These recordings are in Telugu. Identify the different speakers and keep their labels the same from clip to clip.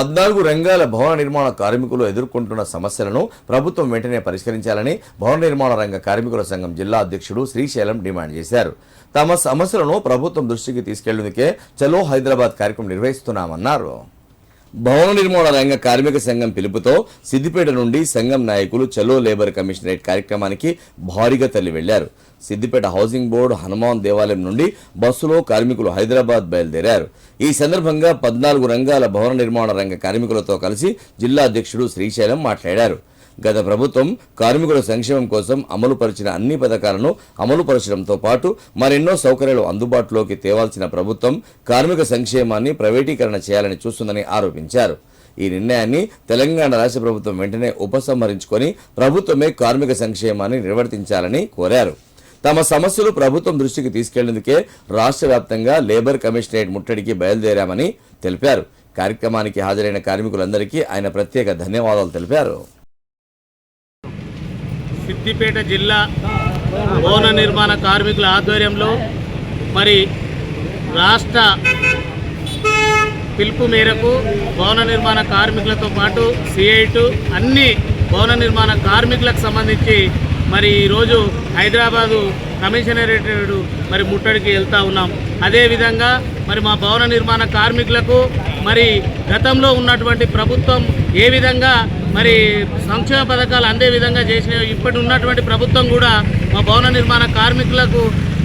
Speaker 1: పద్నాలుగు రంగాల భవన నిర్మాణ కార్మికులు ఎదుర్కొంటున్న సమస్యలను ప్రభుత్వం వెంటనే పరిష్కరించాలని భవన నిర్మాణ రంగ కార్మికుల సంఘం జిల్లా అధ్యక్షుడు శ్రీశైలం డిమాండ్ చేశారు. తమ సమస్యలను ప్రభుత్వం దృష్టికి తీసుకెళ్ళేందుకే చలో హైదరాబాద్ కార్యక్రమం నిర్వహిస్తున్నామన్నారు. భవన నిర్మాణ రంగ కార్మిక సంఘం పిలుపుతో సిద్దిపేట నుండి సంఘం నాయకులు చలో లేబర్ కమిషనరేట్ కార్యక్రమానికి భారీగా తరలి వెళ్ళారు సిద్దిపేట హౌసింగ్ బోర్డు హనుమాన్ దేవాలయం నుండి బస్సులో కార్మికులు హైదరాబాద్ బయలుదేరారు. ఈ సందర్భంగా పద్నాలుగు రంగాల భవన నిర్మాణ రంగ కార్మికులతో కలిసి జిల్లా అధ్యక్షుడు శ్రీశైలం మాట్లాడారు. గత ప్రభుత్వం కార్మికుల సంక్షేమం కోసం అమలు పరిచిన అన్ని పథకాలను అమలు పరచడంతో పాటు మరెన్నో సౌకర్యాలు అందుబాటులోకి తేవాల్సిన ప్రభుత్వం కార్మిక సంక్షేమాన్ని ప్రైవేటీకరణ చేయాలని చూస్తుందని ఆరోపించారు. ఈ నిర్ణయాన్ని తెలంగాణ రాష్ట్ర ప్రభుత్వం వెంటనే ఉపసంహరించుకొని ప్రభుత్వమే కార్మిక సంక్షేమాన్ని నిర్వర్తించాలని కోరారు. తమ సమస్యలు ప్రభుత్వం దృష్టికి తీసుకెళ్ళేందుకే రాష్ట్ర వ్యాప్తంగా లేబర్ కమిషనరేట్ ముట్టడికి బయలుదేరామని తెలిపారు. కార్యక్రమానికి హాజరైన కార్మికులందరికీ ఆయన ప్రత్యేక ధన్యవాదాలు తెలిపారు.
Speaker 2: సిద్దిపేట జిల్లా భవన నిర్మాణ కార్మికుల ఆధ్వర్యంలో మరి రాష్ట్ర పిలుపు మేరకు భవన నిర్మాణ కార్మికులతో పాటు సిఐటు అన్ని భవన నిర్మాణ కార్మికులకు సంబంధించి మరి ఈరోజు హైదరాబాదు కమిషనరేట్ మరి ముట్టడికి వెళ్తూ ఉన్నాం. అదేవిధంగా మరి మా భవన నిర్మాణ కార్మికులకు మరి గతంలో ఉన్నటువంటి ప్రభుత్వం ఏ విధంగా మరి సంక్షేమ పథకాలు అందే విధంగా చేసిన ఇప్పటి ఉన్నటువంటి ప్రభుత్వం కూడా మా భవన నిర్మాణ కార్మికులకు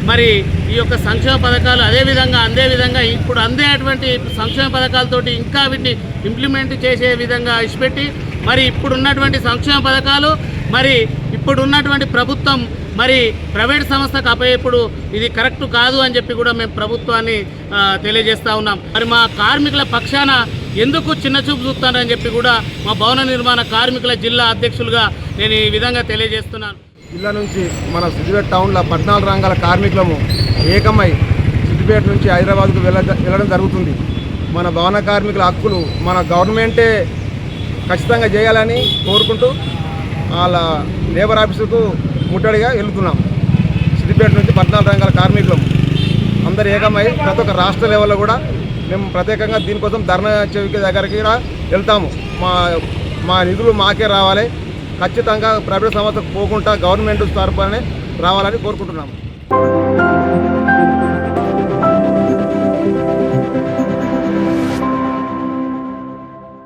Speaker 2: మరి ఈ యొక్క సంక్షేమ పథకాలు అదే విధంగా అందే విధంగా ఇప్పుడు అందేటువంటి సంక్షేమ పథకాలతోటి ఇంకా వీటిని ఇంప్లిమెంట్ చేసే విధంగా ఇచ్చిపెట్టి మరి ఇప్పుడు ఉన్నటువంటి సంక్షేమ పథకాలు మరి ఇప్పుడు ఉన్నటువంటి ప్రభుత్వం మరి ప్రైవేట్ సంస్థకు అప్పయ్యేప్పుడు ఇది కరెక్ట్ కాదు అని చెప్పి కూడా మేము ప్రభుత్వాన్ని తెలియజేస్తూ ఉన్నాం. మరి మా కార్మికుల పక్షాన ఎందుకు చిన్న చూపు చూస్తానని చెప్పి కూడా మా భవన నిర్మాణ కార్మికుల జిల్లా అధ్యక్షులుగా నేను ఈ విధంగా తెలియజేస్తున్నాను.
Speaker 3: జిల్లా నుంచి మన సిద్దిపేట టౌన్లో పద్నాలుగు రంగాల కార్మికులము ఏకమై సిద్దిపేట నుంచి హైదరాబాద్కు వెళ్ళడం జరుగుతుంది. మన భవన కార్మికుల హక్కులు మన గవర్నమెంటే ఖచ్చితంగా చేయాలని కోరుకుంటూ వాళ్ళ లేబర్ ఆఫీసుకు ముట్టడిగా వెళ్తున్నాం సిద్దిపేట నుంచి పద్నాలుగు రంగాల కార్మికులం. అందరు ఏకమై ప్రతి ఒక్క రాష్ట్ర లెవెల్లో కూడా మేము ప్రత్యేకంగా దీనికోసం ధర్నా చెవికి దగ్గరికి వెళ్తాము. మా మా నిధులు మాకే రావాలి. ఖచ్చితంగా ప్రైవేట్ సంస్థకు పోకుండా గవర్నమెంట్ తరపునే రావాలని కోరుకుంటున్నాము.